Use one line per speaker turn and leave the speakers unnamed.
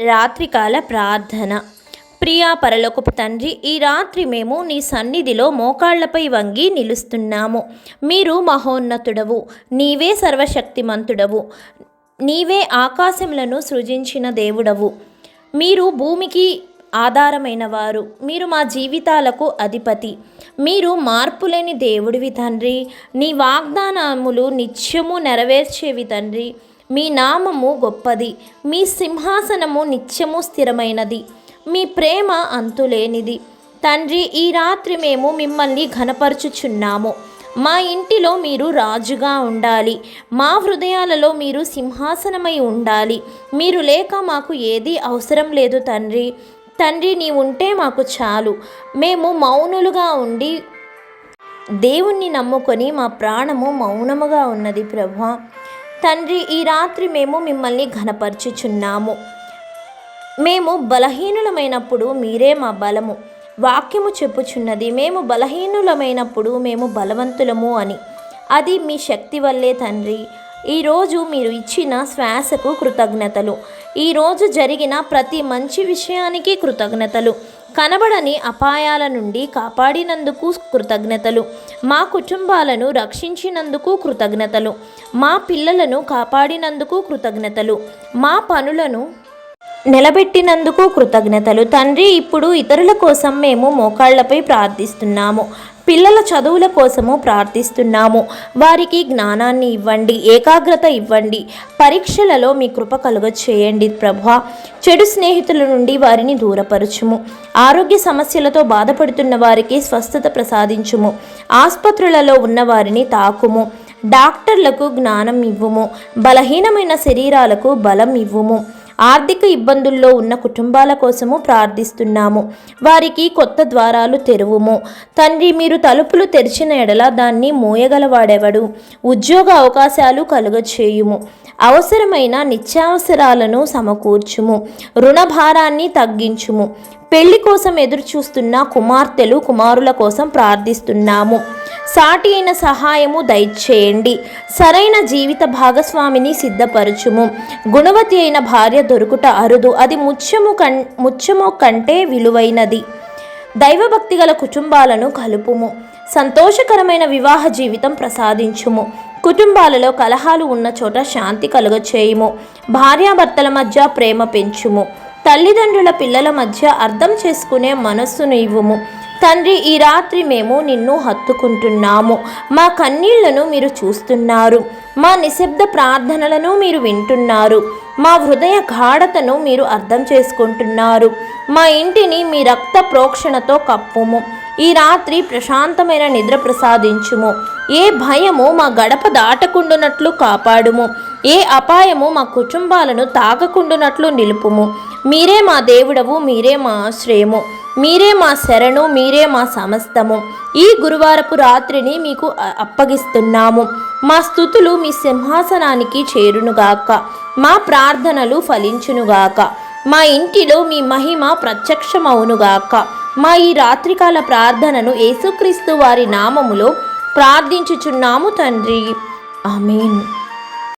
రాత్రికాల ప్రార్థన. ప్రియా పరలోకపు తండ్రి ఈ రాత్రి మేము నీ సన్నిధిలో మోకాళ్ళపై వంగి నిలుస్తున్నాము. మీరు మహోన్నతుడవు నీవే సర్వశక్తిమంతుడవు నీవే ఆకాశములను సృజించిన దేవుడవు. మీరు భూమికి ఆధారమైన వారు మీరు మా జీవితాలకు అధిపతి. మీరు మార్పులేని దేవుడివి తండ్రి నీ వాగ్దానములు నిత్యము నెరవేర్చేవి తండ్రి. మీ నామము గొప్పది మీ సింహాసనము నిత్యము స్థిరమైనది మీ ప్రేమ అంతులేనిది. తండ్రి ఈ రాత్రి మేము మిమ్మల్ని ఘనపరచుచున్నాము. మా ఇంటిలో మీరు రాజుగా ఉండాలి. మా హృదయాలలో మీరు సింహాసనమై ఉండాలి. మీరు లేక మాకు ఏదీ అవసరం లేదు తండ్రి. తండ్రి నీ ఉంటే మాకు చాలు. మేము మౌనులుగా ఉండి దేవుణ్ణి నమ్ముకొని మా ప్రాణము మౌనముగా ఉన్నది ప్రభా తండ్రి ఈ రాత్రి మేము మిమ్మల్ని ఘనపరచుచున్నాము. మేము బలహీనులమైనప్పుడు మీరే మా బలము. వాక్యము చెప్పుచున్నది మేము బలహీనులమైనప్పుడు మేము బలవంతులము అని. అది మీ శక్తి వల్లే తండ్రి. ఈరోజు మీరు ఇచ్చిన శ్వాసకు కృతజ్ఞతలు. ఈరోజు జరిగిన ప్రతి మంచి విషయానికి కృతజ్ఞతలు. కనబడని అపాయాల నుండి కాపాడినందుకు కృతజ్ఞతలు. మా కుటుంబాలను రక్షించినందుకు కృతజ్ఞతలు. మా పిల్లలను కాపాడినందుకు కృతజ్ఞతలు. మా పనులను నిలబెట్టినందుకు కృతజ్ఞతలు. తండ్రి ఇప్పుడు ఇతరుల కోసం మేము మోకాళ్ళపై ప్రార్థిస్తున్నాము. పిల్లల చదువుల కోసము ప్రార్థిస్తున్నాము. వారికి జ్ఞానాన్ని ఇవ్వండి ఏకాగ్రత ఇవ్వండి. పరీక్షలలో మీ కృప కలుగ చేయండి ప్రభా. చెడు స్నేహితుల నుండి వారిని దూరపరచుము. ఆరోగ్య సమస్యలతో బాధపడుతున్న వారికి స్వస్థత ప్రసాదించుము. ఆసుపత్రులలో ఉన్న వారిని తాకుము. డాక్టర్లకు జ్ఞానం ఇవ్వుము. బలహీనమైన శరీరాలకు బలం ఇవ్వుము. ఆర్థిక ఇబ్బందుల్లో ఉన్న కుటుంబాల కోసము ప్రార్థిస్తున్నాము. వారికి కొత్త ద్వారాలు తెరువుము. తండ్రి మీరు తలుపులు తెరిచిన ఎడల దాన్ని మూయగలవాడెవడు? ఉద్యోగ అవకాశాలు కలుగచేయుము. అవసరమైన నిత్యావసరాలను సమకూర్చుము. రుణభారాన్ని తగ్గించుము. పెళ్ళి కోసం ఎదురు చూస్తున్న కుమార్తెలు కుమారుల కోసం ప్రార్థిస్తున్నాము. సాటి అయిన సహాయము దయచేయండి. సరైన జీవిత భాగస్వామిని సిద్ధపరచుము. గుణవతి అయిన భార్య దొరుకుట అరుదు. అది ముత్యము కం ముత్యము కంటే విలువైనది. దైవభక్తి గల కుటుంబాలను కలుపుము. సంతోషకరమైన వివాహ జీవితం ప్రసాదించుము. కుటుంబాలలో కలహాలు ఉన్న చోట శాంతి కలుగచేయుము. భార్యాభర్తల మధ్య ప్రేమ పెంచుము. తల్లిదండ్రుల పిల్లల మధ్య అర్థం చేసుకునే మనస్సును ఇవ్వము. తండ్రి ఈ రాత్రి మేము నిన్ను హత్తుకుంటున్నాము. మా కన్నీళ్ళను మీరు చూస్తున్నారు. మా నిశ్శబ్ద ప్రార్థనలను మీరు వింటున్నారు. మా హృదయ గాఢతను మీరు అర్థం చేసుకుంటున్నారు. మా ఇంటిని మీ రక్త ప్రోక్షణతో కప్పుము. ఈ రాత్రి ప్రశాంతమైన నిద్ర ప్రసాదించుము. ఏ భయము మా గడప దాటకుండునట్లు కాపాడుము. ఏ అపాయము మా కుటుంబాలను తాకకుండునట్లు నిలుపుము. మీరే మా దేవుడవు మీరే మా ఆశ్రయము. మీరే మా శరణు మీరే మా సమస్తము. ఈ గురువారపు రాత్రిని మీకు అప్పగిస్తున్నాము. మా స్థుతులు మీ సింహాసనానికి చేరునుగాక. మా ప్రార్థనలు ఫలించునుగాక. మా ఇంటిలో మీ మహిమ ప్రత్యక్షమవునుగాక. మా ఈ రాత్రికాల ప్రార్థనను యేసుక్రీస్తు వారి నామములో ప్రార్థించుచున్నాము తండ్రి. ఆమేన్.